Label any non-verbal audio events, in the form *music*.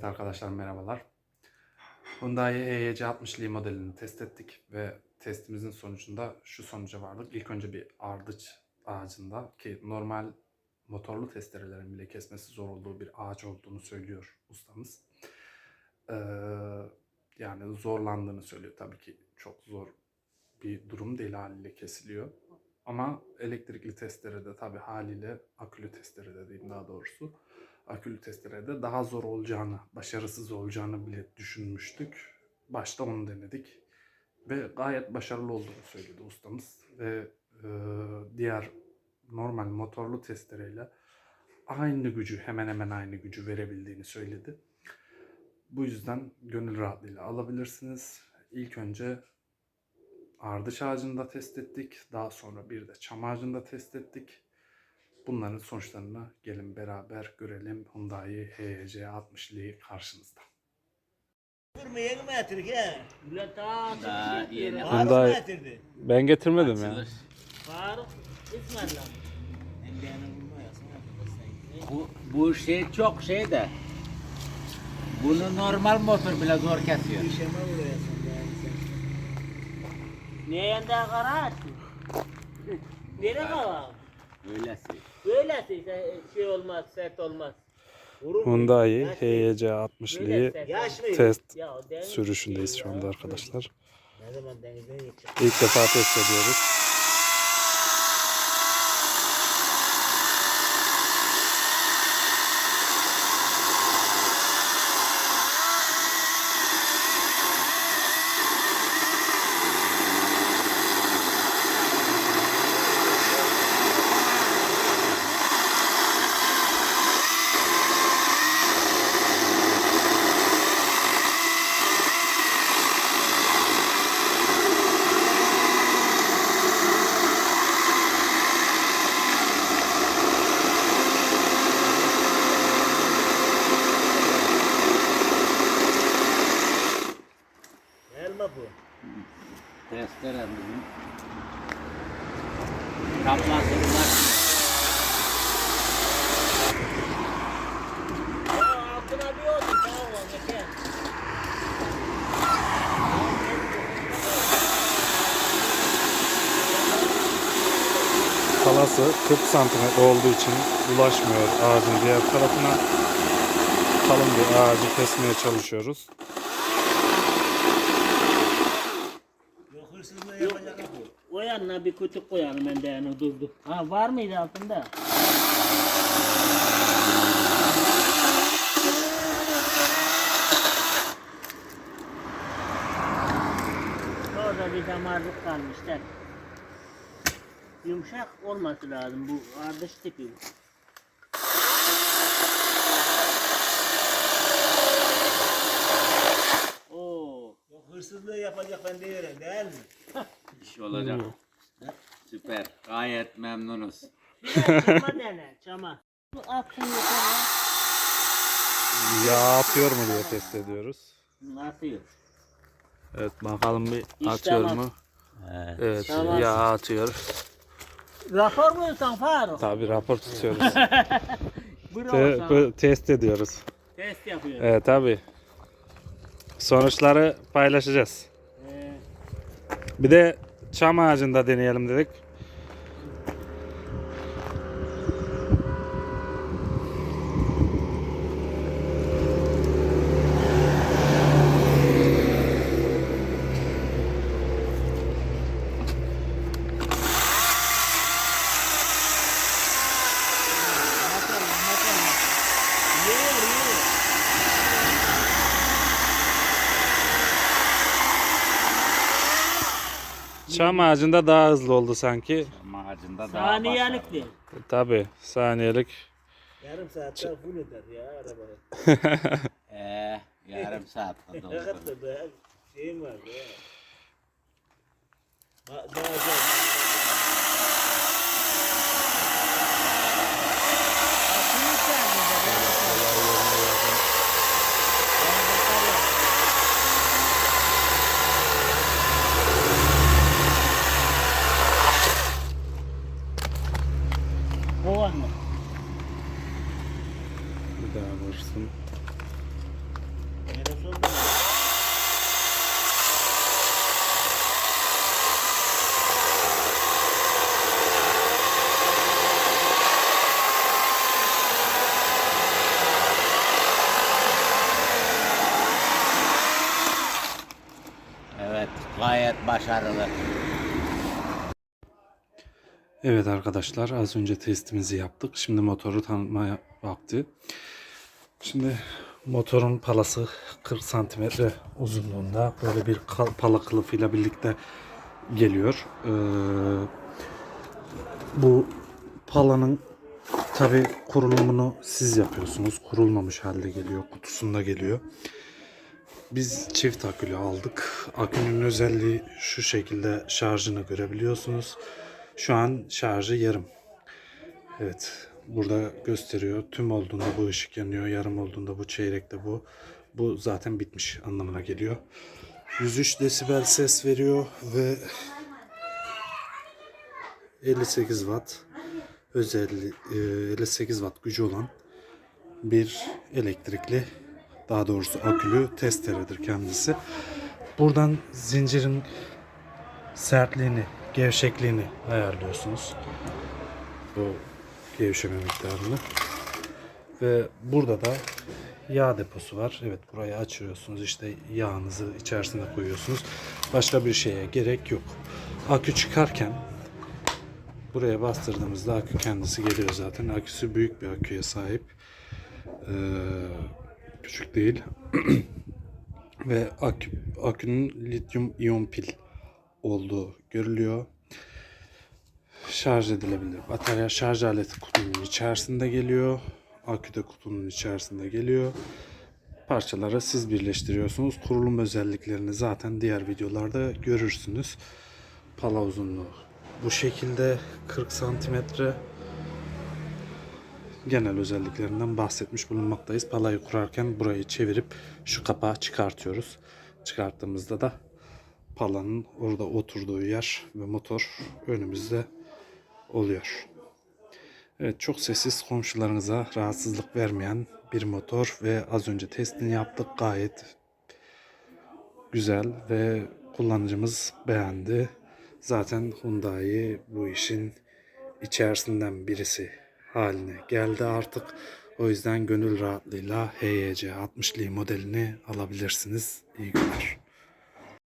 Evet arkadaşlar merhabalar. Hyundai EYC 60 Li modelini test ettik ve testimizin sonucunda şu sonuca vardık. İlk önce bir ardıç ağacında ki normal motorlu testerelerin bile kesmesi zor olduğu bir ağaç olduğunu söylüyor ustamız. Ee, yani zorlandığını söylüyor. Tabii ki çok zor bir durum değil haliyle kesiliyor. Ama elektrikli testerede tabii haliyle akülü testerede diyeyim daha doğrusu akülü testerede daha zor olacağını, başarısız olacağını bile düşünmüştük. Başta onu denedik ve gayet başarılı olduğunu söyledi ustamız ve e, diğer normal motorlu testereyle aynı gücü hemen hemen aynı gücü verebildiğini söyledi. Bu yüzden gönül rahatlığıyla alabilirsiniz. İlk önce ardıç ağacında test ettik. Daha sonra bir de çam ağacında test ettik. Bunların sonuçlarını gelin beraber görelim. Hyundai HYC 60'lı karşınızda. Durma yeni mi getirdik he? Bile ta Daha çıkmış yeni. yere. Faruk Hyundai-? Ben getirmedim İsmail'le. Bu, bu şey çok şey de. Bunu normal motor bile zor kesiyor. İşeme vuruyorsun yani sen. Niye yanda kara açtın? Nereye kara? Öylesi. Böylesi ise şey olmaz, sert olmaz. Vurur mu? Hyundai Yaş değil. HYC Böyle 60'lıyı sert Yaş olmaz. mı? test Ya o sürüşündeyiz şu anda arkadaşlar. Ne zaman denizden geçecek? İlk defa test ediyoruz. Elma bu. Testere bizim. Mı? Geçer. Kalası 40 santimetre olduğu için ulaşmıyor ağacın diğer tarafına. Kalın bir ağacı kesmeye çalışıyoruz. Hırsızlığı yapacak. O yanına bir kütük koyalım ben de yani durdu. Ha var mıydı altında? Orada bir damarlık kalmışlar. Yumuşak olması lazım bu ardış tipi. Oo. Yok hırsızlığı yapacak ben değilim değil mi? İş olacak. Süper. Gayet memnunuz. Biraz çama dene, çama. Bu Atsın yukarı. Yağ atıyor mu diye test ediyoruz. Atıyor. Evet bakalım bir İşte atıyor bak. mu? Evet. Evet Tamam. yağ atıyor. Rapor mu sen Faruk? Tabi rapor tutuyoruz. *laughs* Bravo Te- sana. bu- test ediyoruz. Test yapıyor. Evet tabi. Sonuçları paylaşacağız. Bir de çam ağacında deneyelim dedik. Çam ağacında daha hızlı oldu sanki. Macında daha Saniyelikti. Tabi saniyelik. Yarım saatte full eder ya arabayı. Eee *laughs* yarım saatte Ne doldu. kadar da şeyim var ya. Ha, Daha güzel. Atıyor kendine. Kovan mı? Bir daha vursun. Başarılı. Evet arkadaşlar az önce testimizi yaptık. Şimdi motoru tanıtmaya vakti. Şimdi motorun palası 40 santimetre uzunluğunda böyle bir pala kılıfıyla birlikte geliyor. Ee, bu palanın tabi kurulumunu siz yapıyorsunuz. Kurulmamış halde geliyor. Kutusunda geliyor. Biz çift akülü aldık. Akünün özelliği şu şekilde şarjını görebiliyorsunuz. Şu an şarjı yarım. Evet. Burada gösteriyor. Tüm olduğunda bu ışık yanıyor. Yarım olduğunda bu çeyrekte bu. Bu zaten bitmiş anlamına geliyor. 103 desibel ses veriyor ve 58 watt e, 58 watt gücü olan bir elektrikli daha doğrusu akülü testeredir kendisi. Buradan zincirin sertliğini, gevşekliğini ayarlıyorsunuz. Bu gevşeme miktarını. Ve burada da yağ deposu var. Evet burayı açıyorsunuz. İşte yağınızı içerisine koyuyorsunuz. Başka bir şeye gerek yok. Akü çıkarken buraya bastırdığımızda akü kendisi geliyor zaten. Aküsü büyük bir aküye sahip. Ee, küçük değil. *clears throat* Ve akü, akünün lityum iyon pil olduğu görülüyor. Şarj edilebilir. Batarya şarj aleti kutunun içerisinde geliyor. Akü de kutunun içerisinde geliyor. Parçaları siz birleştiriyorsunuz. Kurulum özelliklerini zaten diğer videolarda görürsünüz. Pala uzunluğu bu şekilde 40 santimetre genel özelliklerinden bahsetmiş bulunmaktayız. Palayı kurarken burayı çevirip şu kapağı çıkartıyoruz. Çıkarttığımızda da palanın orada oturduğu yer ve motor önümüzde oluyor. Evet çok sessiz komşularınıza rahatsızlık vermeyen bir motor ve az önce testini yaptık gayet güzel ve kullanıcımız beğendi. Zaten Hyundai bu işin içerisinden birisi haline geldi artık. O yüzden gönül rahatlığıyla HYC 60'lı modelini alabilirsiniz. İyi günler.